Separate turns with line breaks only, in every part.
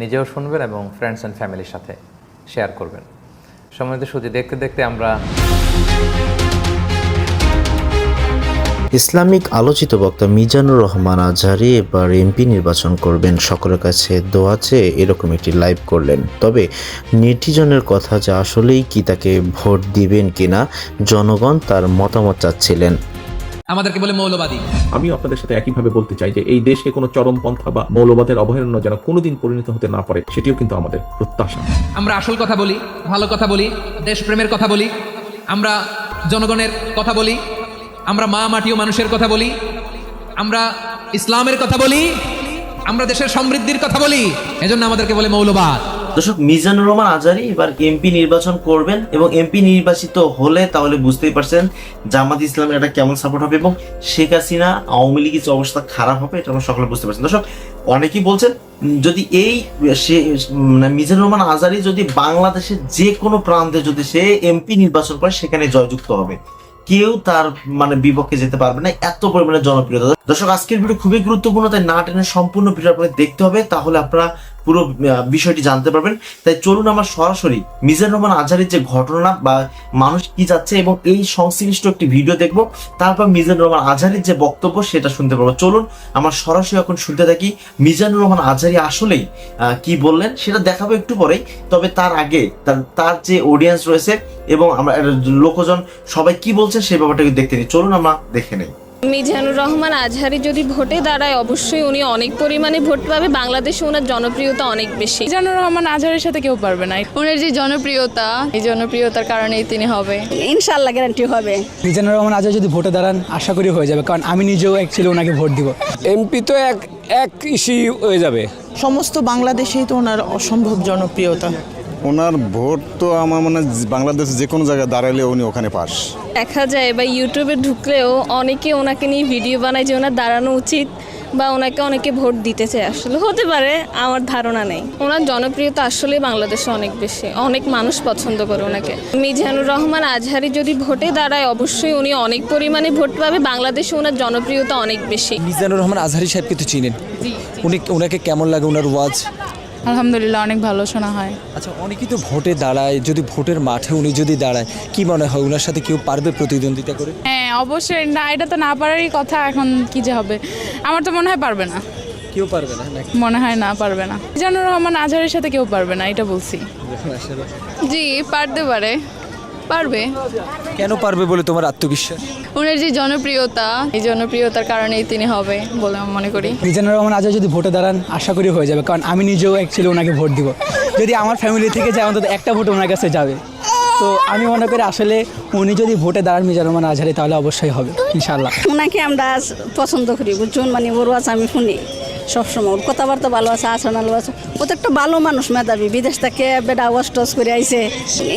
নিজেও শুনবেন এবং ফ্রেন্ডস অ্যান্ড ফ্যামিলির সাথে শেয়ার করবেন। সময়ত সুজি দেখতে দেখতে আমরা
ইসলামিক আলোচিত বক্তা মিজানুর রহমান আজহারি এবার এমপি নির্বাচন করবেন। সকলের কাছে দোয়া চেয়ে এরকম একটি লাইভ করলেন। তবে নেটিজনের কথা যে আসলেই কি তাকে ভোট দিবেন কিনা, জনগণ তার মতামত চাচ্ছিলেন।
আমাদেরকে বলে মৌলবাদী।
আমি আপনাদের সাথে একইভাবে বলতে চাই যে এই দেশকে কোনো চরমপন্থা বা মৌলবাদের অভয়ারণ্য যেন কোনোদিন পরিণত হতে না পারে সেটিও কিন্তু আমাদের প্রত্যাশা।
আমরা আসল কথা বলি ভালো কথা বলি দেশপ্রেমের কথা বলি আমরা জনগণের কথা বলি আমরা মা মাটি ও মানুষের কথা বলি আমরা ইসলামের কথা বলি আমরা দেশের সমৃদ্ধির কথা বলি এজন্য আমাদেরকে বলে মৌলবাদ।
দর্শক, মিজানুর রহমান আজারি এবার এমপি নির্বাচন করবেন এবং এমপি নির্বাচিত হলে তাহলে বুঝতেই পারছেন জামাত ইসলামের এটা কেমন সাপোর্ট হবে এবং শেখ হাসিনা আওয়ামী লীগের যে অবস্থা খারাপ হবে, এটা আমরা সকলে বুঝতে পারছেন। দর্শক, অনেকেই বলছেন যদি এই সে মানে মিজানুর রহমান আজারি যদি বাংলাদেশের যে কোনো প্রান্তে যদি সে এমপি নির্বাচন করে, সেখানে জয়যুক্ত হবে। কেউ তার মানে বিপক্ষে যেতে পারবে না, এত পরিমাণে জনপ্রিয়তা। দর্শক, আজকের ভিডিও খুবই গুরুত্বপূর্ণ, তাই না টেনে সম্পূর্ণ ভিডিও আপনাদের দেখতে হবে, তাহলে আপনারা পুরো বিষয়টি জানতে পারবেন। তাই চলুন আমরা সরাসরি মিজানুর রহমান আজহারির যে ঘটনা বা মানুষ কি যাচ্ছে এবং এই সংশ্লিষ্ট একটি ভিডিও দেখব, তারপর মিজানুর রহমান আজহারির যে বক্তব্য সেটা শুনতে পারব। চলুন, আমরা সরাসরি এখন শুনতে থাকি, মিজানুর রহমান আজহারি আসলেই কি বললেন সেটা দেখাবো একটু পরেই, তবে তার আগে তার তার যে অডিয়েন্স রয়েছে এবং আমরা লোকজন সবাই কি বলছে সেই ব্যাপারটাকে দেখতে নিই চলুন আমরা দেখে নেই।
মিজানুর রহমান আজহারি যদি ভোটে দাঁড়ায় অবশ্যই উনি অনেক পরিমাণে ভোট পাবে। বাংলাদেশে ওনার জনপ্রিয়তা অনেক বেশি।
মিজানুর রহমান আজহারের সাথে কেউ পারবে না। ওনার যে জনপ্রিয়তা এই জনপ্রিয়তার কারণেই তিনি হবে।
ইনশাল্লাহ গ্যারান্টি হবে।
মিজানুর রহমান আজহার যদি ভোটে দাঁড়ান আশা করি হয়ে যাবে। কারণ আমি নিজেও অ্যাকচুয়ালি ওনাকে ভোট দিব।
এমপি তো এক এক ইস্যু হয়ে যাবে।
সমস্ত বাংলাদেশেই তো ওনার অসম্ভব জনপ্রিয়তা।
ওনার ভোট তো আমার মনে হয় বাংলাদেশ যে কোনো জায়গায় দাঁড়ালে উনি ওখানে পাস।
দেখা যায় বা ইউটিউবে ঢুকলেও অনেকে ওনাকে নিয়ে ভিডিও বানায় যে ওনার দাঁড়ানো উচিত বা ওনাকে অনেকে ভোট দিতে চায়। আসলে হতে পারে আমার ধারণা নেই। ওনার জনপ্রিয়তা আসলে বাংলাদেশে অনেক বেশি। অনেক মানুষ পছন্দ করে ওনাকে। মিজানুর রহমান আজহারি যদি ভোটে দাঁড়ায় অবশ্যই উনি অনেক পরিমাণে ভোট পাবে। বাংলাদেশে ওনার জনপ্রিয়তা অনেক বেশি।
মিজানুর রহমান আজহারি সাহেবকে তো চিনেন? উনি ওনাকে কেমন লাগে? ওনার ওয়াজ?
আলহামদুলিল্লাহ অনেক ভালো শোনা হয়।
আচ্ছা অনেকেই তো ভোটে দাঁড়ায় যদি ভোটের মাঠে উনি যদি দাঁড়ায় কি মনে হয় ওনার সাথে কেউ পারবে প্রতিদ্বন্দ্বিতা করে?
হ্যাঁ অবশ্যই না এটা তো না পারারই কথা এখন কি যে হবে। আমার তো মনে হয় পারবে না।
কেউ পারবে না
মনে হয় না পারবে না। জানুর রহমান আজহারের সাথে কেউ পারবে না এটা বলছি। জি পারতে পারে। পারবে?
কেন পারবে বলে তোমার আত্মবিশ্বাস?
ওনার যে জনপ্রিয়তা এই জনপ্রিয়তার কারণেই তিনি হবে বলে আমি মনে করি।
মিজানুর রহমান আজহার যদি ভোটে দাঁড়ান আশা করি হয়ে যাবে। কারণ আমি নিজেও অ্যাকচুয়ালি ওনাকে ভোট দিব। যদি আমার ফ্যামিলি থেকে যায় অন্তত একটা ভোট ওনার কাছে যাবে। তো আমি মনে করি আসলে উনি যদি ভোটে দাঁড়ান মিজানুর রহমান আজহারি তাহলে অবশ্যই হবে ইনশাল্লাহ
ওনাকে আমরা পছন্দ করি বুঝুন মানে ওর আছে আমি শুনি। সবসময়। ওর কথাবার্তা ভালো আছে আচরণ ভালো আছে। ও তো একটা ভালো মানুষ মেধাবী। বিদেশ থেকে বেডা ওয়াশ টস করে আইসে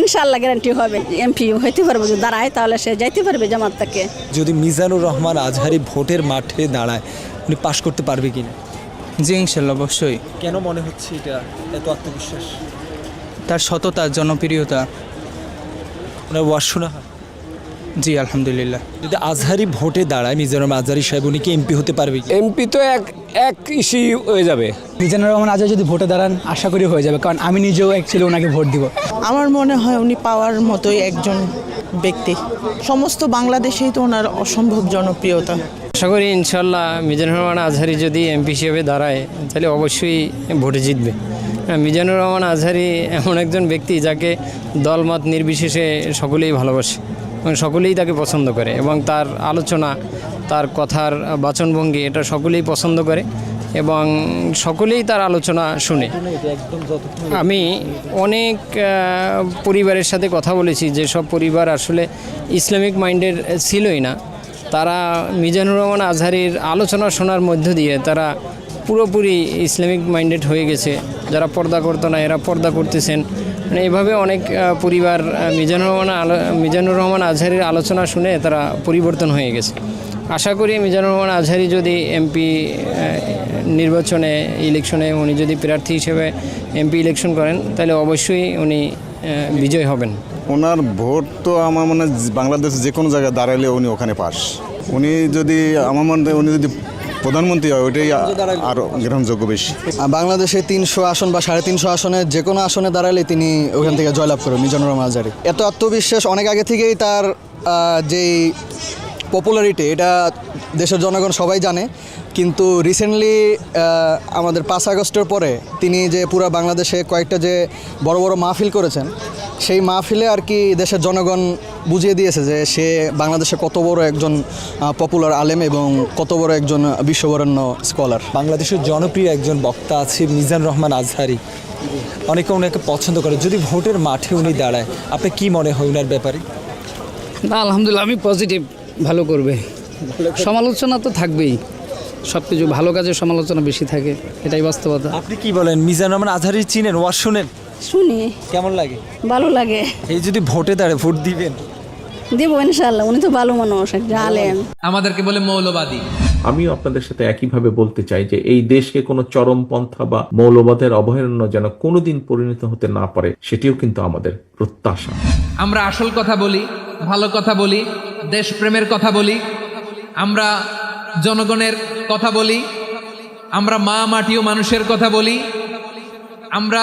ইনশাল্লাহ গ্যারান্টি হবে। এমপি হইতে পারবে যদি দাঁড়ায় তাহলে সে যাইতে পারবে জামাত থেকে।
যদি মিজানুর রহমান আজহারি ভোটের মাঠে দাঁড়ায় উনি পাশ করতে পারবে কিনা?
জি ইনশাল্লাহ অবশ্যই।
কেন মনে হচ্ছে এটা এত আত্মবিশ্বাস?
তার সততা জনপ্রিয়তা।
ওনার ওয়াজ শোনা হয়।
জি আলহামদুলিল্লাহ।
যদি আজহারি ভোটে দাঁড়ায় মিজানুর রহমান আজহারি সাহেব উনি কি এমপি হতে পারবে
এমপি তো এক এক ইস্যু হয়ে যাবে।
মিজানুর রহমান আজহারি যদি ভোটে দাঁড়ান আশা করি হয়ে যাবে কারণ আমি নিজেও অ্যাকচুয়ালি ওনাকে ভোট দিব।
আমার মনে হয় উনি পাওয়ার মতোই একজন ব্যক্তি। সমস্ত বাংলাদেশেই তো ওনার অসম্ভব জনপ্রিয়তা।
আশা করি ইনশাল্লাহ মিজানুর রহমান আজহারি যদি এমপি হিসেবে দাঁড়ায় তাহলে অবশ্যই ভোটে জিতবে। হ্যাঁ, মিজানুর রহমান আজহারি এমন একজন ব্যক্তি যাকে দলমত নির্বিশেষে সকলেই ভালোবাসে। সকলেই তাকে পছন্দ করে এবং তার আলোচনা, তার কথার বাচনভঙ্গি এটা সকলেই পছন্দ করে এবং সকলেই তার আলোচনা শুনে। আমি অনেক পরিবারের সাথে কথা বলেছি যেসব পরিবার আসলে ইসলামিক মাইন্ডের ছিলই না। তারা মিজানুর রহমান আজহারির আলোচনা শোনার মধ্য দিয়ে তারা পুরোপুরি ইসলামিক মাইন্ডেড হয়ে গেছে। যারা পর্দা করতো না, এরা পর্দা করতেছেন। মানে এভাবে অনেক পরিবার মিজানুর রহমান আলো, মিজানুর রহমান আজহারির আলোচনা শুনে তারা পরিবর্তন হয়ে গেছে। আশা করি মিজানুর রহমান আজহারি যদি এমপি নির্বাচনে, ইলেকশনে উনি যদি প্রার্থী হিসেবে এমপি ইলেকশন করেন, তাহলে অবশ্যই উনি বিজয় হবেন।
ওনার ভোট তো আমার মনে বাংলাদেশ যে কোনো জায়গায় দাঁড়ালে উনি ওখানে পাস। উনি যদি, আমার মনে উনি যদি প্রধানমন্ত্রী হয়, ওইটাই আরও গ্রহণযোগ্য বেশি।
বাংলাদেশে তিনশো আসন বা সাড়ে তিনশো আসনে যে কোনো আসনে দাঁড়ালে তিনি ওখান থেকে জয়লাভ করেন, মিজানুর রহমান আজহারি এত আত্মবিশ্বাস অনেক আগে থেকেই তার যেই পপুলারিটি এটা দেশের জনগণ সবাই জানে। কিন্তু রিসেন্টলি আমাদের পাঁচ আগস্টের পরে তিনি যে পুরো বাংলাদেশে কয়েকটা যে বড় বড় মাহফিল করেছেন সেই মাহফিলে আর কি দেশের জনগণ বুঝিয়ে দিয়েছে যে সে বাংলাদেশে কত বড় একজন পপুলার আলেম এবং কত বড় একজন বিশ্ববরণ্য স্কলার
বাংলাদেশের জনপ্রিয় একজন বক্তা আছে মিজান রহমান আজহারি। অনেকে ওনাকে পছন্দ করে। যদি ভোটের মাঠে উনি দাঁড়ায় আপনি কি মনে হয় ওনার ব্যাপারে?
না আলহামদুলিল্লাহ আমি পজিটিভ ভালো করবে। সমালোচনা তো থাকবেই। সব কিছু ভালো কাজের সমালোচনা বেশি থাকে এটাই বাস্তবতা।
আপনি কি বলেন? মিজান রহমান আজহারি চিনেন ওয়াজ শুনেন?
শুনি।
কেমন লাগে?
ভালো লাগে।
এই যদি ভোটে দাঁড়ায় ভোট দিবেন?
দিব ইনশাল্লাহ উনি তো ভালো মানুষ একটা আলেম
আমাদেরকে বলে মৌলবাদী।
আমিও আপনাদের সাথে একইভাবে বলতে চাই যে এই দেশকে কোনো চরমপন্থা বা মৌলবাদের অভয়ারণ্য যেন কোনোদিন পরিণত হতে না পারে সেটিও কিন্তু আমাদের প্রত্যাশা।
আমরা আসল কথা বলি ভালো কথা বলি দেশপ্রেমের কথা বলি আমরা জনগণের কথা বলি আমরা মা মাটি ও মানুষের কথা বলি আমরা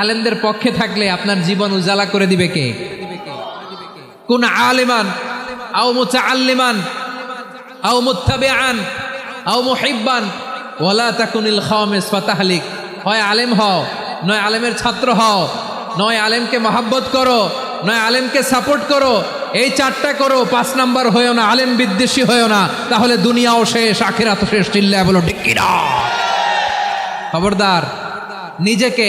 আলেমদের পক্ষে থাকলে আপনার জীবন উজালা করে দিবে কে? কোন আলেমান? আও ফাতাহলিক। হয় আলেম হও, নয় আলেমের ছাত্র হও, নয় আলেমকে করো, নয় আলেমকে সাপোর্ট করো, এই চারটা করো, পাঁচ নাম্বার হয়েও না, আলেম বিদ্বেষী হয়েও না, তাহলে দুনিয়াও শেষ আখিরাত শেষ, চিল্লায় বলো খবরদার, নিজেকে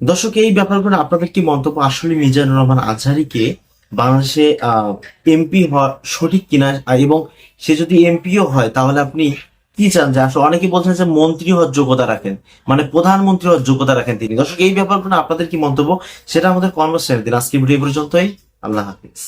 দর্শক, এই ব্যাপারগুলো আপনাদের কি মন্তব্য? আসলে মিজানুর রহমান আজহারিকে বাংলাদেশে এমপি হওয়া সঠিক কিনা? এবং সে যদি এমপিও হয়, তাহলে আপনি কি চান? যে আসলে অনেকে বলছেন যে মন্ত্রী হওয়ার যোগ্যতা রাখেন। মানে প্রধানমন্ত্রী হওয়ার যোগ্যতা রাখেন তিনি। দর্শক, এই ব্যাপারগুলো আপনাদের কি মন্তব্য? সেটা আমাদের কর্মশ্রেণী দিন। আজকে ভিডিও পর্যন্তই। আল্লাহ হাফিজ।